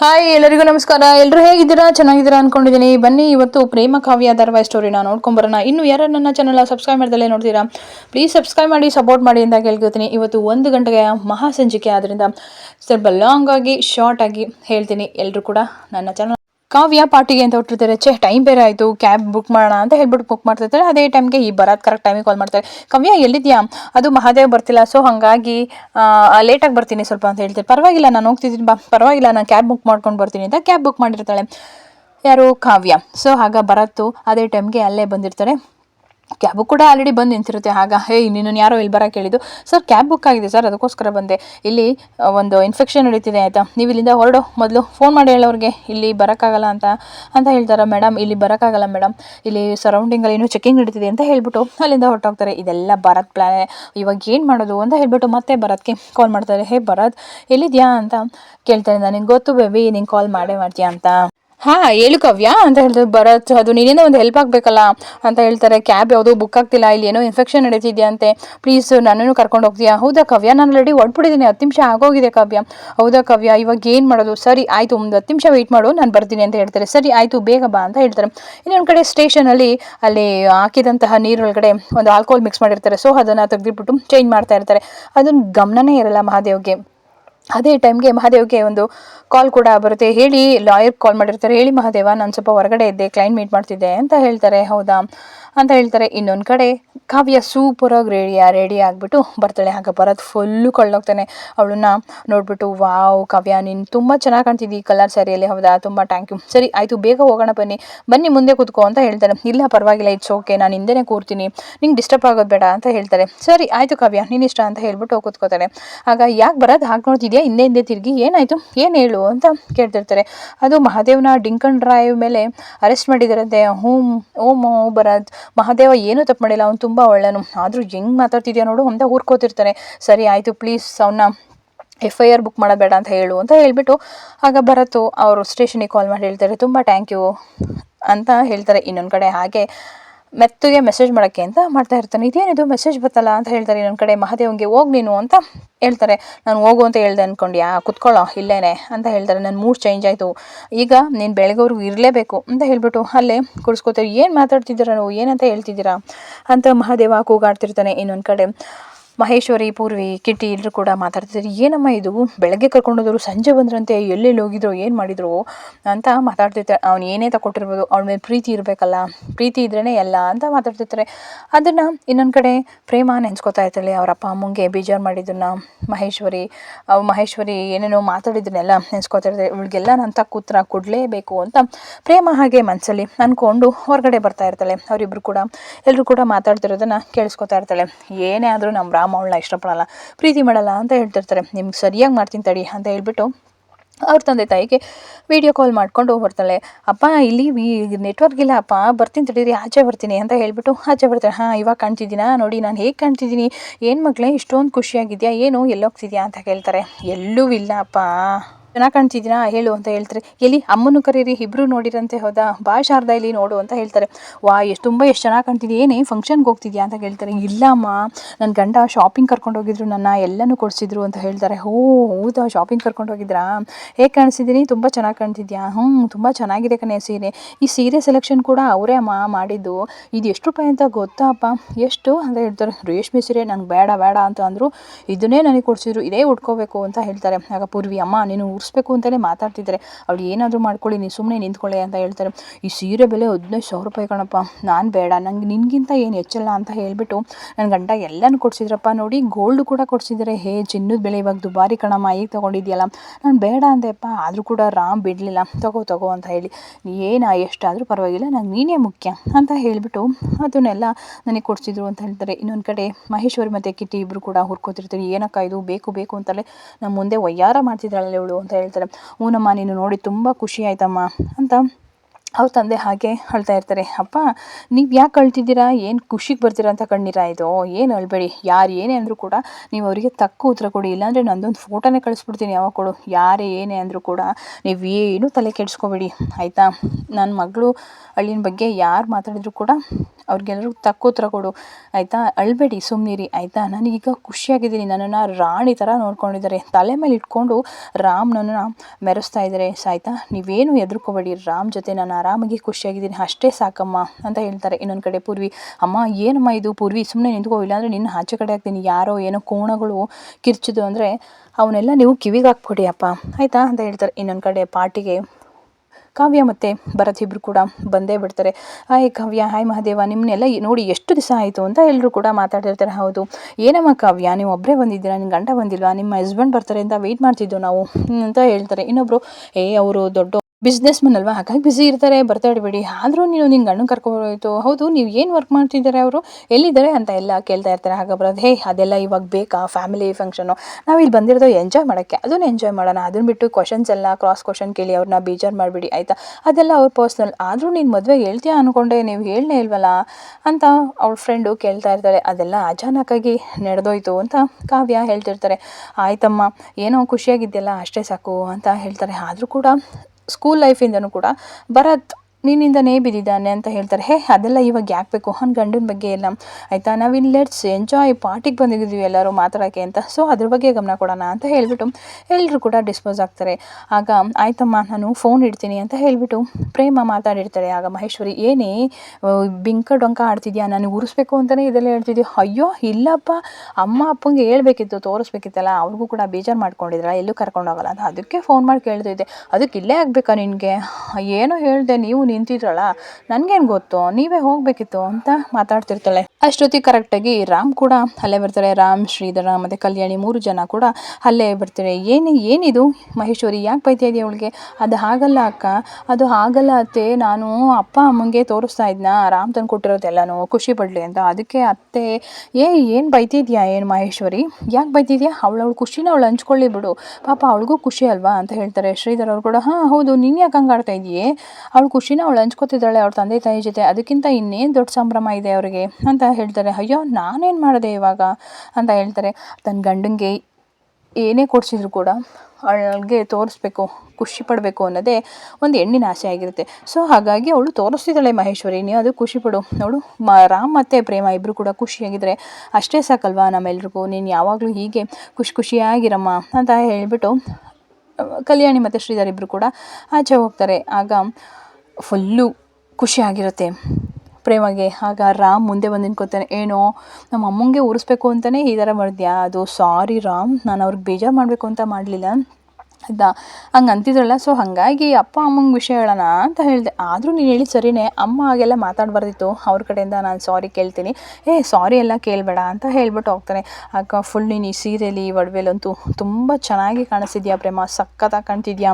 Hi ಎಲ್ಲರಿಗೂ ನಮಸ್ಕಾರ. ಎಲ್ಲರೂ ಹೇಗಿದ್ದೀರಾ? ಚೆನ್ನಾಗಿದ್ದೀರಾ ಅನ್ಕೊಂಡಿದ್ದೀನಿ. ಬನ್ನಿ, ಇವತ್ತು ಪ್ರೇಮ ಕಾವ್ಯ ಧಾರಾವಾಹಿ ಸ್ಟೋರಿನ ನೋಡ್ಕೊಂಬರೋಣ ಇನ್ನು ಯಾರು ನನ್ನ ಚಾನಲ್ ಸಬ್ಸ್ಕ್ರೈಬ್ ಮಾಡ್ದಲ್ಲೇ ನೋಡ್ತೀರಾ ಪ್ಲೀಸ್ ಸಬ್ಸ್ಕ್ರೈಬ್ ಮಾಡಿ ಸಪೋರ್ಟ್ ಮಾಡಿ ಅಂತ ಕೇಳ್ಕೊತೀನಿ. ಇವತ್ತು ಒಂದು ಗಂಟೆಗೆ ಮಹಾ ಸಂಚಿಕೆ ಆದ್ದರಿಂದ ಸ್ವಲ್ಪ ಲಾಂಗ್ ಆಗಿ ಶಾರ್ಟ್ ಆಗಿ ಹೇಳ್ತೀನಿ. ಎಲ್ಲರೂ ಕೂಡ ನನ್ನ ಚಾನಲ್ ಕಾವ್ಯ ಪಾರ್ಟಿಗೆ ಅಂತ ಹೊಟ್ಟಿರ್ತಾರೆ ಚೆ ಟೈಮ್ ಬೇರೆ ಆಯಿತು ಕ್ಯಾಬ್ ಬುಕ್ ಮಾಡೋಣ ಅಂತ ಹೇಳ್ಬಿಟ್ಟು ಬುಕ್ ಮಾಡ್ತಿರ್ತಾರೆ. ಅದೇ ಟೈಮ್ಗೆ ಈ ಬರೋದು ಕರೆಕ್ಟ್ ಟೈಮಿಗೆ ಕಾಲ್ ಮಾಡ್ತಾರೆ. ಕಾವ್ಯ, ಎಲ್ಲಿದ್ಯಾ? ಅದು ಮಹಾದೇವ್ ಬರ್ತಿಲ್ಲ ಸೊ ಹಾಗಾಗಿ ಲೇಟಾಗಿ ಬರ್ತೀನಿ ಸ್ವಲ್ಪ ಅಂತ ಹೇಳ್ತಾರೆ. ಪರವಾಗಿಲ್ಲ, ನಾನು ಹೋಗ್ತಿದ್ದೀನಿ, ಬಾ. ಪರವಾಗಿಲ್ಲ, ನಾನು ಕ್ಯಾಬ್ ಬುಕ್ ಮಾಡ್ಕೊಂಡು ಬರ್ತೀನಿ ಅಂತ ಕ್ಯಾಬ್ ಬುಕ್ ಮಾಡಿರ್ತಾಳೆ. ಯಾರು? ಕಾವ್ಯ. ಸೊ ಆಗ ಬರತ್ತು ಅದೇ ಟೈಮ್ಗೆ ಅಲ್ಲೇ ಬಂದಿರ್ತಾರೆ. ಕ್ಯಾಬು ಕೂಡ ಆಲ್ರೆಡಿ ಬಂದು ನಿಂತಿರುತ್ತೆ. ಆಗ, ಹೇ ನೀನು ಯಾರೋ ಇಲ್ಲಿ ಬರೋಕೆ ಹೇಳಿದ್ದು. ಸರ್, ಕ್ಯಾಬ್ ಬುಕ್ ಆಗಿದೆ ಸರ್, ಅದಕ್ಕೋಸ್ಕರ ಬಂದೆ. ಇಲ್ಲಿ ಒಂದು ಇನ್ಫೆಕ್ಷನ್ ನಡೀತಿದೆ ಆಯಿತಾ? ನೀವು ಇಲ್ಲಿಂದ ಹೊರಡು ಮೊದಲು ಫೋನ್ ಮಾಡಿ ಹೇಳೋರಿಗೆ. ಇಲ್ಲಿ ಬರೋಕ್ಕಾಗಲ್ಲ ಅಂತ ಅಂತ ಹೇಳ್ತಾರೆ? ಮೇಡಮ್ ಇಲ್ಲಿ ಬರೋಕ್ಕಾಗಲ್ಲ ಮೇಡಮ್ ಇಲ್ಲಿ ಸರೌಂಡಿಂಗಲ್ಲಿ ಏನು ಚೆಕಿಂಗ್ ನಡೀತಿದೆ ಅಂತ ಹೇಳ್ಬಿಟ್ಟು ಅಲ್ಲಿಂದ ಹೊರಟೋಗ್ತಾರೆ. ಇದೆಲ್ಲ ಭರತ್ ಪ್ಲಾನ್ ಇವಾಗ ಏನು ಮಾಡೋದು ಅಂತ ಹೇಳ್ಬಿಟ್ಟು ಮತ್ತೆ ಭರತ್ಗೆ ಕಾಲ್ ಮಾಡ್ತಾರೆ. ಹೇ, ಭರತ್, ಎಲ್ಲಿದ್ಯಾ? ಅಂತ ಕೇಳ್ತಾರೆ. ನನಗೆ ಗೊತ್ತು ಬೇಬಿ, ನಿಂಗೆ ಕಾಲ್ ಮಾಡೇ ಮಾಡ್ತೀಯಾ? ಅಂತ. ಹಾ, ಹೇಳು ಕವ್ಯ ಅಂತ ಹೇಳ್ತಾರೆ. ಭರತ್ ಅದು ನೀನೇನೋ ಒಂದು ಹೆಲ್ಪ್ ಆಗಬೇಕಲ್ಲ ಅಂತ ಹೇಳ್ತಾರೆ. ಕ್ಯಾಬ್ ಯಾವುದೋ ಬುಕ್ ಆಗ್ತಿಲ್ಲ, ಇಲ್ಲಿ ಏನೋ ಇನ್ಫೆಕ್ಷನ್ ನಡೀತಿದ್ಯಾ ಅಂತೆ ಪ್ಲೀಸ್ ನನ್ನನ್ನು ಕರ್ಕೊಂಡು ಹೋಗ್ತೀಯಾ? ಹೌದಾ ಕವ್ಯ? ನಾನು ಆಲ್ರೆಡಿ ಹೊಡ್ಬಿಟ್ಟಿದ್ದೀನಿ ಹತ್ತು ನಿಮಿಷ ಆಗೋಗಿದೆ ಕವ್ಯ. ಹೌದಾ ಕವ್ಯ? ಇವಾಗ ಏನು ಮಾಡೋದು? ಸರಿ, ಆಯಿತು. ಒಂದು ಹತ್ತು ನಿಮಿಷ ವೆಯ್ಟ್ ಮಾಡು. ನಾನು ಬರ್ತೀನಿ ಅಂತ ಹೇಳ್ತಾರೆ. ಸರಿ, ಆಯಿತು. ಬೇಗ ಬಾ ಅಂತ ಹೇಳ್ತಾರೆ. ಇನ್ನೊಂದು ಕಡೆ ಸ್ಟೇಷನಲ್ಲಿ ಅಲ್ಲಿ ಹಾಕಿದಂತಹ ನೀರೊಳಗಡೆ ಒಂದು ಆಲ್ಕೋಹಾಲ್ ಮಿಕ್ಸ್ ಮಾಡಿರ್ತಾರೆ. ಸೊ ಅದನ್ನು ತೆಗೆದುಬಿಟ್ಟು ಚೇಂಜ್ ಮಾಡ್ತಾ ಇರ್ತಾರೆ. ಅದನ್ನು ಗಮನನೇ ಇರಲ್ಲ ಮಹಾದೇವ್ಗೆ. ಅದೇ ಟೈಮ್ಗೆ ಮಹಾದೇವ್ಗೆ ಒಂದು ಕಾಲ್ ಕೂಡ ಬರುತ್ತೆ. ಹೇಳಿ, ಲಾಯರ್ ಕಾಲ್ ಮಾಡಿರ್ತಾರೆ. ಹೇಳಿ, ಮಹಾದೇವ, ನಾನು ಸ್ವಲ್ಪ ಹೊರಗಡೆ ಇದ್ದೆ ಕ್ಲೈಂಟ್ ಮೀಟ್ ಮಾಡ್ತಿದ್ದೆ ಅಂತ ಹೇಳ್ತಾರೆ. ಹೌದಾ? ಅಂತ ಹೇಳ್ತಾರೆ. ಇನ್ನೊಂದು ಕಡೆ ಕಾವ್ಯ ಸೂಪರಾಗಿ ರೆಡಿ ರೆಡಿ ಆಗಿಬಿಟ್ಟು ಬರ್ತಾಳೆ. ಆಗ ಬರೋದು ಫುಲ್ಲು ಕಳ್ಳೋಗ್ತಾನೆ. ಅವಳನ್ನ ನೋಡ್ಬಿಟ್ಟು, ವಾವ್, ಕಾವ್ಯ, ನೀನು ತುಂಬ ಚೆನ್ನಾಗಿ ಕಾಣ್ತಿದ್ದಿ ಕಲರ್ ಸ್ಯಾರಿಯಲ್ಲಿ. ಹೌದಾ? ತುಂಬ ಥ್ಯಾಂಕ್ ಯು ಸರಿ, ಆಯಿತು, ಬೇಗ ಹೋಗೋಣ ಬನ್ನಿ. ಬನ್ನಿ, ಮುಂದೆ ಕೂತ್ಕೋ ಅಂತ ಹೇಳ್ತಾರೆ ಇಲ್ಲ, ಪರವಾಗಿಲ್ಲ ಇಟ್ಸ್ ಓಕೆ ನಾನು ಹಿಂದೆನೇ ಕೂರ್ತೀನಿ. ನಿಂಗೆ ಡಿಸ್ಟರ್ಬ್ ಆಗೋದು ಬೇಡ ಅಂತ ಹೇಳ್ತಾರೆ ಸರಿ, ಆಯಿತು, ಕಾವ್ಯ, ನೀನು ಇಷ್ಟ ಅಂತ ಹೇಳ್ಬಿಟ್ಟು ಕೂತ್ಕೋತಾಳೆ. ಆಗ, ಯಾಕೆ ಬರೋದು ಹಾಗೆ ನೋಡ್ತಿದ್ಯಾ? ಹಿಂದೆ ಹಿಂದೆ ತಿರುಗಿ, ಏನಾಯಿತು? ಏನು ಹೇಳು? ಅಂತ ಕೇಳ್ತಿರ್ತಾರೆ. ಅದು ಮಹಾದೇವ್ನ ಡಿಂಕನ್ ಡ್ರೈವ್ ಮೇಲೆ ಅರೆಸ್ಟ್ ಮಾಡಿದಾರಂತೆ. ಹ್ಞೂ ಓಮ್ ಬರದ್ ಮಹಾದೇವ ಏನೂ ತಪ್ಪು ಮಾಡಿಲ್ಲ. ಅವ್ನು ಒಳ್ಳೆನು. ಆದರೂ ಹೆಂಗೆ ಮಾತಾಡ್ತಿದ್ಯಾ ನೋಡು, ಒಂದೇ ಊರ್ಕೋತಿರ್ತಾನೆ. ಸರಿ, ಆಯಿತು ಪ್ಲೀಸ್ ಅವನ್ನ ಎಫ್ ಐ ಆರ್ ಬುಕ್ ಮಾಡಬೇಡ ಅಂತ ಹೇಳು ಅಂತ ಹೇಳಿಬಿಟ್ಟು ಆಗ ಬರತ್ತು ಅವರು ಸ್ಟೇಷನಿಗೆ ಕಾಲ್ ಮಾಡಿ ಹೇಳ್ತಾರೆ, ತುಂಬ ಥ್ಯಾಂಕ್ ಯು ಅಂತ ಹೇಳ್ತಾರೆ ಇನ್ನೊಂದು ಕಡೆ ಹಾಗೆ. ಮೆತ್ತಗೆ ಮೆಸೇಜ್ ಮಾಡೋಕ್ಕೆ ಅಂತ ಮಾಡ್ತಾ ಇರ್ತಾನೆ. ಇದೇನಿದು? ಮೆಸೇಜ್ ಬತ್ತಲ್ಲ ಅಂತ ಹೇಳ್ತಾರೆ. ನನ್ನ ಕಡೆ ಮಹಾದೇವಂಗೆ ಹೋಗಿ ನೀನು ಅಂತ ಹೇಳ್ತಾರೆ. ನಾನು ಹೋಗು ಅಂತ ಹೇಳ್ದೆ ಅಂದ್ಕೊಂಡ್ಯಾ ಕುತ್ಕೊಳ್ಳೋ, ಇಲ್ಲೇನೆ ಅಂತ ಹೇಳ್ತಾರೆ. ನನ್ನ ಮೂಡ್ ಚೇಂಜ್ ಆಯಿತು. ಈಗ ನೀನು ಬೆಳಗ್ಗೆವರೆಗೂ ಇರಲೇಬೇಕು ಅಂತ ಹೇಳ್ಬಿಟ್ಟು ಅಲ್ಲೇ ಕುಡಿಸ್ಕೋತೇವೆ ಏನು ಮಾತಾಡ್ತಿದ್ದೀರಾ ನೀವು? ಏನಂತ ಹೇಳ್ತಿದ್ದೀರಾ? ಅಂತ ಮಹಾದೇವ ಕೂಗಾಡ್ತಿರ್ತಾನೆ ಇನ್ನೊಂದು ಕಡೆ. ಮಹೇಶ್ವರಿ, ಪೂರ್ವಿ, ಕಿಟ್ಟಿ ಎಲ್ಲರೂ ಕೂಡ ಮಾತಾಡ್ತಿದ್ದಾರೆ. ಏನಮ್ಮ ಇದು? ಬೆಳಗ್ಗೆ ಕರ್ಕೊಂಡೋದ್ರು ಸಂಜೆ ಬಂದ್ರಂತೆ, ಎಲ್ಲೆಲ್ಲಿ ಹೋಗಿದ್ರು, ಏನು ಮಾಡಿದ್ರು ಅಂತ ಮಾತಾಡ್ತಿರ್ತಾರೆ. ಅವ್ನು ಏನೇ ತಗೊಟ್ಟಿರ್ಬೋದು ಅವ್ನ ಮೇಲೆ ಪ್ರೀತಿ ಇರಬೇಕಲ್ಲ, ಪ್ರೀತಿ ಇದ್ರೇ ಎಲ್ಲ ಅಂತ ಮಾತಾಡ್ತಿರ್ತಾರೆ. ಅದನ್ನು ಇನ್ನೊಂದು ಕಡೆ ಪ್ರೇಮ ನೆನ್ಸ್ಕೊತಾ ಇರ್ತಾಳೆ ಅವ್ರ ಅಪ್ಪ ಅಮ್ಮಂಗೆ ಬೇಜಾರು ಮಾಡಿದ್ದನ್ನು ಮಹೇಶ್ವರಿ. ಮಹೇಶ್ವರಿ ಏನೇನೋ ಮಾತಾಡಿದ್ದನ್ನೆಲ್ಲ ನೆನ್ಸ್ಕೊತಾ ಇರ್ತಾರೆ. ಇವಳಿಗೆಲ್ಲ ನನ್ನ ತಕ್ಕ ಉತ್ತರ ಕೊಡಲೇಬೇಕು ಅಂತ ಪ್ರೇಮ ಹಾಗೆ ಮನಸ್ಸಲ್ಲಿ ಅಂದ್ಕೊಂಡು ಹೊರಗಡೆ ಬರ್ತಾ ಇರ್ತಾಳೆ. ಅವರಿಬ್ಬರು ಕೂಡ ಎಲ್ಲರೂ ಕೂಡ ಮಾತಾಡ್ತಿರೋದನ್ನು ಕೇಳಿಸ್ಕೊತಾ ಇರ್ತಾಳೆ. ಏನೇ ಆದರೂ ನಮ್ಮ ಅವಳನ್ನ ಇಷ್ಟಪಡಲ್ಲ, ಪ್ರೀತಿ ಮಾಡಲ್ಲ ಅಂತ ಹೇಳ್ತಿರ್ತಾರೆ. ನಿಮ್ಗೆ ಸರಿಯಾಗಿ ಮಾಡ್ತೀನಿ ತಡಿ ಅಂತ ಹೇಳ್ಬಿಟ್ಟು ಅವ್ರ ತಂದೆ ತಾಯಿಗೆ ವಿಡಿಯೋ ಕಾಲ್ ಮಾಡ್ಕೊಂಡು ಬರ್ತಾಳೆ ಅಪ್ಪ, ಇಲ್ಲಿ ನೆಟ್ವರ್ಕ್ ಇಲ್ಲ, ಅಪ್ಪ, ಬರ್ತೀನಿ ತಡೀರಿ ಆಚೆ ಬರ್ತೀನಿ ಅಂತ ಹೇಳ್ಬಿಟ್ಟು ಆಚೆ ಬರ್ತಾಳೆ. ಹಾಂ, ಇವಾಗ ಕಾಣ್ತಿದ್ದೀನಾ? ನೋಡಿ, ನಾನು ಹೇಗೆ ಕಾಣ್ತಿದ್ದೀನಿ? ಏನು ಮಗಳೇ, ಇಷ್ಟೊಂದು ಖುಷಿಯಾಗಿದೆಯಾ? ಏನು, ಎಲ್ಲೋಗ್ತಿದ್ಯಾ ಅಂತ ಕೇಳ್ತಾರೆ. ಎಲ್ಲೂ ಇಲ್ಲ, ಅಪ್ಪ. ಚೆನ್ನಾಗಿ ಕಾಣ್ತಿದ್ದೀನಾ ಹೇಳು ಅಂತ ಹೇಳ್ತಾರೆ. ಎಲ್ಲಿ? ಅಮ್ಮನೂ ಕರೀರಿ ಇಬ್ಬರು ನೋಡಿರಂತೆ, ಹೌದಾ? ಬಾ ಶಾರದಾ, ಇಲ್ಲಿ ನೋಡು ಅಂತ ಹೇಳ್ತಾರೆ. ವಾ, ಎಷ್ಟು ತುಂಬ ಎಷ್ಟು ಚೆನ್ನಾಗಿ ಕಾಣ್ತಿದ್ದೀನಿ ಏನೇ ಫಂಕ್ಷನ್ಗೆ ಹೋಗ್ತಿದ್ಯಾ ಅಂತ ಹೇಳ್ತಾರೆ ಇಲ್ಲ ಅಮ್ಮ ನನ್ನ ಗಂಡ ಶಾಪಿಂಗ್ ಕರ್ಕೊಂಡು ಹೋಗಿದ್ರು, ನನ್ನ ಎಲ್ಲನೂ ಕೊಡಿಸಿದ್ರು ಅಂತ ಹೇಳ್ತಾರೆ. ಓ ಹೌದಾ? ಶಾಪಿಂಗ್ ಕರ್ಕೊಂಡು ಹೋಗಿದ್ರಾ? ಹೇಗೆ ಕಾಣಿಸಿದ್ದೀನಿ ತುಂಬ ಚೆನ್ನಾಗಿ ಕಾಣ್ತಿದ್ಯಾ? ಹ್ಞೂ ತುಂಬ ಚೆನ್ನಾಗಿದೆ ಕಣೆ ಸೀರೆ. ಈ ಸೀರೆ ಸೆಲೆಕ್ಷನ್ ಕೂಡ ಅವರೇ ಅಮ್ಮ ಮಾಡಿದ್ದು. ಇದು ಎಷ್ಟು ರೂಪಾಯಿ ಅಂತ ಗೊತ್ತಾ ಅಪ್ಪ ಎಷ್ಟು? ಅಂತ ಹೇಳ್ತಾರೆ. ರೇಷ್ಮೆ ಸೀರೆ ನನಗೆ ಬೇಡ ಬೇಡ ಅಂತ ಅಂದರು. ಇದನ್ನೇ ನನಗೆ ಕೊಡಿಸಿದ್ರು. ಇದೇ ಉಟ್ಕೋಬೇಕು ಅಂತ ಹೇಳ್ತಾರೆ. ಆಗ ಪೂರ್ವಿ, ಅಮ್ಮ, ನೀನು ಉರ್ಸ್ಬೇಕು ಅಂತಲೇ ಮಾತಾಡ್ತಿದ್ದಾರೆ. ಅವಳು ಏನಾದರೂ ಮಾಡ್ಕೊಳ್ಳಿ ನೀನು ಸುಮ್ಮನೆ ನಿಂತ್ಕೊಳ್ಳಿ ಅಂತ ಹೇಳ್ತಾರೆ. ಈ ಸೀರೆ ಬೆಲೆ ಹದಿನೈದು ಸಾವಿರ ರೂಪಾಯಿ ಕಣಪ್ಪ. ನಾನು ಬೇಡ, ನಂಗೆ ನಿನಗಿಂತ ಏನು ಹೆಚ್ಚಲ್ಲ ಅಂತ ಹೇಳಿಬಿಟ್ಟು ನನ್ನ ಗಂಡ ಎಲ್ಲನೂ ಕೊಡಿಸಿದ್ರಪ್ಪ ನೋಡಿ ಗೋಲ್ಡ್ ಕೂಡ ಕೊಡಿಸಿದ್ದಾರೆ ಹೇ, ಚಿನ್ನದ ಬೆಲೆ ಇವಾಗ ದುಬಾರಿ ಕಣಮ್ಮ ಈಗ ತೊಗೊಂಡಿದ್ಯಲ್ಲ? ನಾನು ಬೇಡ ಅಂದೆಪ್ಪ, ಆದರೂ ಕೂಡ ರಾಮ್ ಬಿಡಲಿಲ್ಲ. ತಗೋ ತಗೋ ಅಂತ ಹೇಳಿ. ಏನು, ಎಷ್ಟಾದರೂ ಪರವಾಗಿಲ್ಲ, ನಂಗೆ ನೀನೇ ಮುಖ್ಯ ಅಂತ ಹೇಳಿಬಿಟ್ಟು ಅದನ್ನೆಲ್ಲ ನನಗೆ ಕೊಡಿಸಿದ್ರು ಅಂತ ಹೇಳ್ತಾರೆ. ಇನ್ನೊಂದು ಕಡೆ ಮಹೇಶ್ವರಿ ಮತ್ತು ಕಿಟ್ಟಿ ಇಬ್ಬರು ಕೂಡ ಹುರ್ಕೋತಿರ್ತಾರೆ. ಏನಕ್ಕ ಇದು, ಬೇಕು ಬೇಕು ಅಂತಲೇ ನಮ್ಮ ಮುಂದೆ ವಯ್ಯಾರ ಮಾಡ್ತಿದ್ದಾಳೆ ಇವಳು. ಅಂತ ಹೇಳ್ತಾರೆ. ಹ್ಞೂನಮ್ಮ ನೀನು ನೋಡಿ ತುಂಬ ಖುಷಿ ಆಯ್ತಮ್ಮ ಅಂತ ಅವ್ರ ತಂದೆ ಹಾಗೆ ಅಳ್ತಾ ಇರ್ತಾರೆ. ಅಪ್ಪ, ನೀವು ಯಾಕೆ ಅಳ್ತಿದ್ದೀರಾ? ಏನು ಖುಷಿಗೆ ಬರ್ತೀರಾ ಅಂತ ಕಣ್ಣೀರಾ ಇದು ಏನು ಅಳಬೇಡಿ. ಯಾರು ಏನೇ ಅಂದರೂ ಕೂಡ ನೀವು ಅವರಿಗೆ ತಕ್ಕ ಉತ್ತರ ಕೊಡಿ. ಇಲ್ಲಾಂದರೆ ನಂದೊಂದು ಫೋಟೋನೇ ಕಳಿಸ್ಬಿಡ್ತೀನಿ ಯಾವಾಗ ಕೊಡು. ಯಾರೇ ಏನೇ ಅಂದರೂ ಕೂಡ ನೀವು ಏನೂ ತಲೆ ಕೆಡಿಸ್ಕೋಬೇಡಿ. ಆಯಿತಾ? ನನ್ನ ಮಗಳು ಅಳಿನ ಬಗ್ಗೆ ಯಾರು ಮಾತಾಡಿದ್ರು ಕೂಡ ಅವ್ರಿಗೆಲ್ಲರಿಗೂ ತಕ್ಕ ಉತ್ತರ ಕೊಡು. ಆಯಿತಾ? ಅಳಬೇಡಿ ಸುಮ್ಮನಿರಿ ಆಯಿತಾ? ನನಗೀಗ ಖುಷಿಯಾಗಿದ್ದೀನಿ. ನನ್ನನ್ನು ರಾಣಿ ಥರ ನೋಡ್ಕೊಂಡಿದ್ದಾರೆ. ತಲೆ ಮೇಲೆ ಇಟ್ಕೊಂಡು ರಾಮ್ನನ್ನು ಮೆರೆಸ್ತಾ ಇದ್ದಾರೆ ಆಯಿತಾ? ನೀವೇನು ಹೆದರ್ಕೋಬೇಡಿ. ರಾಮ್ ಜೊತೆ ನಾನು ಆರಾಮಾಗಿ ಖುಷಿಯಾಗಿದ್ದೀನಿ. ಅಷ್ಟೇ ಸಾಕಮ್ಮ ಅಂತ ಹೇಳ್ತಾರೆ. ಇನ್ನೊಂದು ಕಡೆ ಪೂರ್ವಿ, ಅಮ್ಮ, ಏನಮ್ಮ ಇದು? ಪೂರ್ವಿ ಸುಮ್ಮನೆ ನಿಂತ್ಕೋ ಇಲ್ಲಾಂದರೆ ನಿನ್ನ ಆಚೆ ಕಡೆ ಹಾಕ್ತೀನಿ. ಯಾರೋ ಏನೋ ಕೋಣಗಳು ಕಿರ್ಚಿದು ಅಂದರೆ ಅವನ್ನೆಲ್ಲ ನೀವು ಕಿವಿಗೆ ಹಾಕ್ಬಿಡಿ ಅಪ್ಪ ಆಯಿತಾ ಅಂತ ಹೇಳ್ತಾರೆ. ಇನ್ನೊಂದು ಕಡೆ ಪಾರ್ಟಿಗೆ ಕಾವ್ಯ ಮತ್ತು ಭರತ್ ಇಬ್ಬರು ಕೂಡ ಬಂದೇ ಬಿಡ್ತಾರೆ. ಹಾಯ್ ಕಾವ್ಯ, ಹಾಯ್ ಮಹಾದೇವ ನಿಮ್ಮನ್ನೆಲ್ಲ ನೋಡಿ ಎಷ್ಟು ದಿವಸ ಆಯಿತು ಅಂತ ಎಲ್ಲರೂ ಕೂಡ ಮಾತಾಡಿರ್ತಾರೆ ಹೌದು. ಏನಮ್ಮ ಕಾವ್ಯ, ನೀವು ಒಬ್ಬರೇ ಬಂದಿದ್ದೀರಾ? ನಿಮ್ಮ ಗಂಡ ಬಂದಿಲ್ವಾ? ನಿಮ್ಮ ಹಸ್ಬೆಂಡ್ ಬರ್ತಾರೆ ಅಂತ ವೆಯ್ಟ್ ಮಾಡ್ತಿದ್ದೋ ನಾವು ಅಂತ ಹೇಳ್ತಾರೆ. ಇನ್ನೊಬ್ಬರು ಏ, ಅವರು ದೊಡ್ಡ ಬಿಸ್ನೆಸ್ ಮನ್ ಅಲ್ವಾ? ಹಾಗಾಗಿ ಬ್ಯುಸಿ ಇರ್ತಾರೆ ಇಡಬೇಡಿ ಆದರೂ ನೀನು ನಿನ್ನ ಗಂಡನ ಕರ್ಕೊಬೋಯ್ತು ಹೌದು, ನೀವು ಏನು ವರ್ಕ್ ಮಾಡ್ತಿದ್ದಾರೆ ಅವರು? ಎಲ್ಲಿದ್ದಾರೆ ಅಂತ ಎಲ್ಲ ಕೇಳ್ತಾ ಇರ್ತಾರೆ. ಹಾಗೆ ಬರೋದು ಹೇ, ಅದೆಲ್ಲ ಇವಾಗ ಬೇಕಾ? ಫ್ಯಾಮಿಲಿ ಫಂಕ್ಷನು ನಾವು ಇಲ್ಲಿ ಬಂದಿರೋದು ಎಂಜಾಯ್ ಮಾಡೋಕ್ಕೆ. ಅದನ್ನ ಎಂಜಾಯ್ ಮಾಡೋಣ. ಅದನ್ನ ಬಿಟ್ಟು ಕ್ವಶನ್ಸ್ ಎಲ್ಲ ಕ್ರಾಸ್ ಕ್ವಶನ್ ಕೇಳಿ ಅವ್ರನ್ನ ಬೇಜಾರು ಮಾಡಿಬಿಡಿ, ಆಯಿತಾ? ಅದೆಲ್ಲ ಅವ್ರ ಪರ್ಸ್ನಲ್ ಆದರೂ ನೀನು ಮದುವೆಗೆ ಹೇಳ್ತೀಯಾ ಅಂದ್ಕೊಂಡೆ ನೀವು ಹೇಳಲೇ ಇಲ್ವಲ್ಲ? ಅಂತ ಅವ್ಳ ಫ್ರೆಂಡು ಕೇಳ್ತಾ ಇರ್ತಾಳೆ. ಅದೆಲ್ಲ ಅಚಾನಕ್ಕಾಗಿ ನಡೆದೋಯ್ತು ಅಂತ ಕಾವ್ಯ ಹೇಳ್ತಿರ್ತಾರೆ. ಆಯ್ತಮ್ಮ, ಏನೋ ಖುಷಿಯಾಗಿದ್ದೆಲ್ಲ ಅಷ್ಟೇ ಸಾಕು ಅಂತ ಹೇಳ್ತಾರೆ. ಆದರೂ ಕೂಡ ಸ್ಕೂಲ್ ಲೈಫಿಂದನೂ ಕೂಡ ಭರತ್ ನಿನ್ನಿಂದನೇ ಬಿದ್ದಿದ್ದಾನೆ ಅಂತ ಹೇಳ್ತಾರೆ. ಹೇ, ಅದೆಲ್ಲ ಇವಾಗ ಯಾಕೆ ಬೇಕು? ಅವ್ನ ಗಂಡನ ಬಗ್ಗೆ ಎಲ್ಲ. ಆಯಿತಾ? ಇನ್ ಲೆಟ್ಸ್ ಎಂಜಾಯ್ ಪಾರ್ಟಿಗೆ ಬಂದಿದ್ದೀವಿ ಎಲ್ಲರೂ ಮಾತಾಡೋಕ್ಕೆ ಅಂತ. ಸೊ ಅದ್ರ ಬಗ್ಗೆ ಗಮನ ಕೊಡೋಣ ಅಂತ ಹೇಳಿಬಿಟ್ಟು ಎಲ್ಲರೂ ಕೂಡ ಡಿಸ್ಪೋಸ್ ಆಗ್ತಾರೆ. ಆಗ, ಆಯ್ತಮ್ಮ, ನಾನು ಫೋನ್ ಇಡ್ತೀನಿ ಅಂತ ಹೇಳಿಬಿಟ್ಟು ಪ್ರೇಮ ಮಾತಾಡಿರ್ತಾರೆ. ಆಗ ಮಹೇಶ್ವರಿ, ಏನೇ ಬಿಂಕ ಡೊಂಕ ಆಡ್ತಿದ್ಯಾ? ನಾನು ಉರಿಸ್ಬೇಕು ಅಂತಲೇ ಇದೆಲ್ಲ ಹೇಳ್ತಿದ್ಯೋ? ಅಯ್ಯೋ, ಇಲ್ಲಪ್ಪ. ಅಮ್ಮ, ಅಪ್ಪಂಗೆ ಹೇಳ್ಬೇಕಿತ್ತು, ತೋರಿಸ್ಬೇಕಿತ್ತಲ್ಲ. ಅವ್ರಿಗೂ ಕೂಡ ಬೇಜಾರು ಮಾಡ್ಕೊಂಡಿದ್ರ ಎಲ್ಲೂ ಕರ್ಕೊಂಡು ಹೋಗಲ್ಲ ಅಂತ. ಅದಕ್ಕೆ ಫೋನ್ ಮಾಡಿ ಕೇಳ್ತಿದ್ದೆ ಅದಕ್ಕೆ ಇಲ್ಲೇ ಆಗಬೇಕಾ ನಿನಗೆ? ಏನೋ ಹೇಳಿದೆ, ನೀವು ನಿಂತಿದ್ರಲ್ಲ ನನಗೇನು ಗೊತ್ತು? ನೀವೇ ಹೋಗಬೇಕಿತ್ತು ಅಂತ ಮಾತಾಡ್ತಿರ್ತಾಳೆ. ಅಷ್ಟೊತ್ತಿಗೆ ಕರೆಕ್ಟಾಗಿ ರಾಮ್ ಕೂಡ ಅಲ್ಲೇ ಬರ್ತಾರೆ. ರಾಮ್, ಶ್ರೀಧರ ಮತ್ತು ಕಲ್ಯಾಣಿ ಮೂರು ಜನ ಕೂಡ ಅಲ್ಲೇ ಬರ್ತಾರೆ. ಏನು, ಏನಿದು? ಮಹೇಶ್ವರಿ ಯಾಕೆ ಬೈತಾ ಇದೆಯಾ ಅವಳಿಗೆ? ಅದು ಹಾಗಲ್ಲ ಅಕ್ಕ. ಅದು ಹಾಗಲ್ಲ ಅತ್ತೆ. ನಾನು ಅಪ್ಪ, ಅಮ್ಮಂಗೆ ತೋರಿಸ್ತಾ ಇದ್ನ? ರಾಮ್ ತಂದು ಕೊಟ್ಟಿರೋದೆಲ್ಲನೂ? ಖುಷಿ ಪಡಲಿ ಅಂತ. ಅದಕ್ಕೆ ಅತ್ತೆ, ಏ, ಏನು ಬೈತಿದ್ಯಾ ಏನು ಮಹೇಶ್ವರಿ? ಯಾಕೆ ಬೈತಿದ್ಯಾ ಅವಳು ಅವಳು ಖುಷಿನ ಅವಳು ಹಂಚ್ಕೊಳ್ಳಿ ಬಿಡು. ಪಾಪ ಅವಳಿಗೂ ಖುಷಿ ಅಲ್ವಾ? ಅಂತ ಹೇಳ್ತಾರೆ. ಶ್ರೀಧರ್ ಅವ್ರು ಕೂಡ, ಹಾಂ, ಹೌದು. ನೀನು ಯಾಕೆ ಹಂಗೆ ಆಡ್ತಾ ಇದೆಯೇ ಅವಳು ಖುಷಿನ ಅವಳು ಹಂಚ್ಕೋತಿದ್ದಾಳೆ ಅವ್ರ ತಂದೆ ತಾಯಿ ಜೊತೆ. ಅದಕ್ಕಿಂತ ಇನ್ನೇನು ದೊಡ್ಡ ಸಂಭ್ರಮ ಇದೆ ಅವರಿಗೆ? ಅಂತ ಹೇಳ್ತಾರೆ, ಅಯ್ಯೋ, ನಾನೇನು ಮಾಡಿದೆ ಇವಾಗ? ಅಂತ ಹೇಳ್ತಾರೆ. ತನ್ನ ಗಂಡನಿಗೆ ಏನೇ ಕೊಡಿಸಿದ್ರು ಕೂಡ ಅವಳಿಗೆ ತೋರಿಸ್ಬೇಕು, ಖುಷಿ ಪಡಬೇಕು ಅನ್ನೋದೇ ಒಂದು ಹೆಣ್ಣಿನ ಆಸೆ ಆಗಿರುತ್ತೆ. ಸೊ, ಹಾಗಾಗಿ ಅವಳು ತೋರಿಸ್ತಿದ್ದಾಳೆ ಮಹೇಶ್ವರಿ ನೀವು ಅದು ಖುಷಿ ಪಡು. ನೋಡು ಮ, ರಾಮ್ ಮತ್ತು ಪ್ರೇಮ ಇಬ್ಬರು ಕೂಡ ಖುಷಿಯಾಗಿದ್ದರೆ ಅಷ್ಟೇ ಸಾಕಲ್ವಾ ನಮ್ಮೆಲ್ರಿಗೂ? ನೀನು ಯಾವಾಗಲೂ ಹೀಗೆ ಖುಷಿ ಖುಷಿಯಾಗಿರಮ್ಮ ಅಂತ ಹೇಳಿಬಿಟ್ಟು, ಕಲ್ಯಾಣಿ ಮತ್ತು ಶ್ರೀಧರ್ ಇಬ್ಬರು ಕೂಡ ಆಚೆ ಹೋಗ್ತಾರೆ. ಆಗ ಫುಲ್ಲು ಖುಷಿಯಾಗಿರುತ್ತೆ. ಪ್ರೇಮಗೆ ಆಗ ರಾಮ್ ಮುಂದೆ ಬಂದು ನಿಂತ್ಕೋತಾನೆ ಏನೋ, ನಮ್ಮ ಅಮ್ಮಂಗೆ ಉರಿಸ್ಬೇಕು ಅಂತಲೇ ಈ ಥರ ಮಾಡಿದ್ಯಾ? ಅದು ಸಾರಿ ರಾಮ್, ನಾನು ಅವ್ರಿಗೆ ಬೇಜಾರು ಮಾಡಬೇಕು ಅಂತ ಮಾಡಲಿಲ್ಲ. ಆಯ್ತಾ ಹಂಗೆ ಅಂತಿದ್ರಲ್ಲ ಸೊ ಹಾಗಾಗಿ ಅಪ್ಪ ಅಮ್ಮಂಗೆ ವಿಷಯ ಹೇಳೋಣ ಅಂತ ಹೇಳಿದೆ. ಆದರೂ ನೀನು ಹೇಳಿ ಸರಿನೇ, ಅಮ್ಮ ಹಾಗೆಲ್ಲ ಮಾತಾಡಬಾರ್ದಿತ್ತು. ಅವ್ರ ಕಡೆಯಿಂದ ನಾನು ಸಾರಿ ಕೇಳ್ತೀನಿ. ಏ ಸಾರಿ ಎಲ್ಲ ಕೇಳಬೇಡ, ಅಂತ ಹೇಳ್ಬಿಟ್ಟು ಹೋಗ್ತಾನೆ. ಅಕ್ಕ ಫುಲ್ ನೀನು ಈ ಸೀರೆಲಿ ಒಡವೆಲಂತೂ ತುಂಬ ಚೆನ್ನಾಗಿ ಕಾಣಿಸ್ತಿದ್ಯಾ ಪ್ರೇಮ? ಸಖತ್ತಾಗಿ ಕಾಣ್ತಿದ್ಯಾ?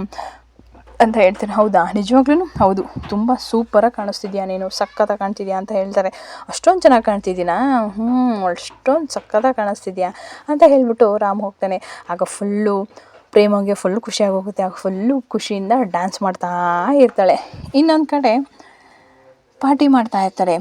ಅಂತ ಹೇಳ್ತಾರೆ ಹೌದಾ? ನಿಜವಾಗ್ಲೂ ಹೌದು. ತುಂಬ ಸೂಪರಾಗಿ ಕಾಣಿಸ್ತಿದ್ಯಾ ನೀನು? ಸಕ್ಕತ್ತಾಗಿ ಕಾಣ್ತಿದ್ಯಾ ಅಂತ ಹೇಳ್ತಾರೆ. ಅಷ್ಟೊಂದು ಚೆನ್ನಾಗಿ ಕಾಣ್ತಿದ್ದೀನಾ? ಹ್ಞೂ ಅಷ್ಟೊಂದು ಸಕ್ಕತ್ತಾಗಿ ಕಾಣಿಸ್ತಿದ್ಯಾ ಅಂತ ಹೇಳ್ಬಿಟ್ಟು ರಾಮ್ ಹೋಗ್ತಾನೆ. ಆಗ ಫುಲ್ಲು ಪ್ರೇಮಗೆ ಫುಲ್ ಖುಷಿಯಾಗಿ ಹೋಗುತ್ತೆ ಆಗ ಫುಲ್ಲು ಖುಷಿಯಿಂದ ಡ್ಯಾನ್ಸ್ ಮಾಡ್ತಾ ಇರ್ತಾಳೆ. ಇನ್ನೊಂದು ಕಡೆ ಪಾರ್ಟಿ ಮಾಡ್ತಾ ಇರ್ತಾರೆ.